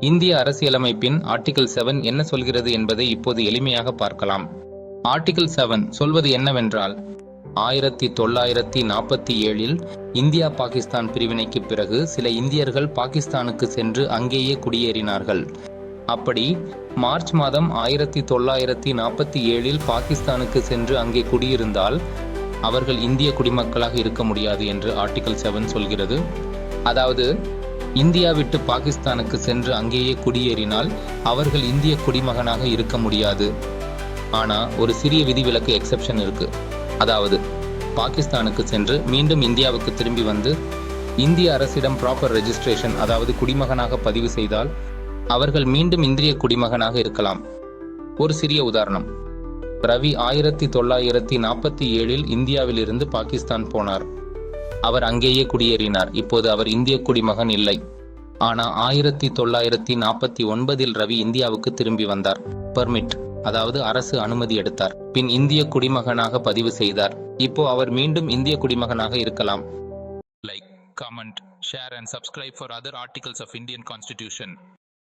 இந்திய அரசியலமைப்பின் article seven என்ன சொல்கிறது என்பதை இப்போது எளிமையாக பார்க்கலாம். ஆர்டிகிள் செவன் சொல்வது என்னவென்றால் ஆயிரத்தி தொள்ளாயிரத்தி நாற்பத்தி ஏழில் இந்தியா பாகிஸ்தான் பிரிவினைக்கு பிறகு சில இந்தியர்கள் பாகிஸ்தானுக்கு சென்று அங்கேயே குடியேறினார்கள். அப்படி மார்ச் மாதம் ஆயிரத்தி தொள்ளாயிரத்தி நாற்பத்தி ஏழில் பாகிஸ்தானுக்கு சென்று அங்கே குடியிருந்தால் அவர்கள் இந்திய குடிமக்களாக இருக்க முடியாது என்று ஆர்டிகல் செவன் சொல்கிறது. அதாவது இந்தியா விட்டு பாகிஸ்தானுக்கு சென்று அங்கேயே குடியேறினால் அவர்கள் இந்திய குடிமகனாக இருக்க முடியாது. ஆனா ஒரு சிறிய விதிவிலக்கு எக்ஸெப்ஷன் இருக்கு. அதாவது பாகிஸ்தானுக்கு சென்று மீண்டும் இந்தியாவுக்கு திரும்பி வந்து இந்திய அரசிடம் ப்ராப்பர் ரெஜிஸ்ட்ரேஷன் அதாவது குடிமகனாக பதிவு செய்தால் அவர்கள் மீண்டும் இந்திய குடிமகனாக இருக்கலாம். ஒரு சிறிய உதாரணம். ரவி ஆயிரத்தி தொள்ளாயிரத்தி நாற்பத்தி ஏழில் இந்தியாவிலிருந்து பாகிஸ்தான் போனார். அவர் அங்கேயே குடியேறினார். இப்போது அவர் இந்திய குடிமகன் இல்லை. ஆனால் ஆயிரத்தி தொள்ளாயிரத்தி நாற்பத்தி ஒன்பதில் ரவி இந்தியாவுக்கு திரும்பி வந்தார். பெர்மிட் அதாவது அரசு அனுமதி எடுத்தார். பின் இந்திய குடிமகனாக பதிவு செய்தார். இப்போ அவர் மீண்டும் இந்திய குடிமகனாக இருக்கலாம். Like comment share and subscribe for other articles of Indian constitution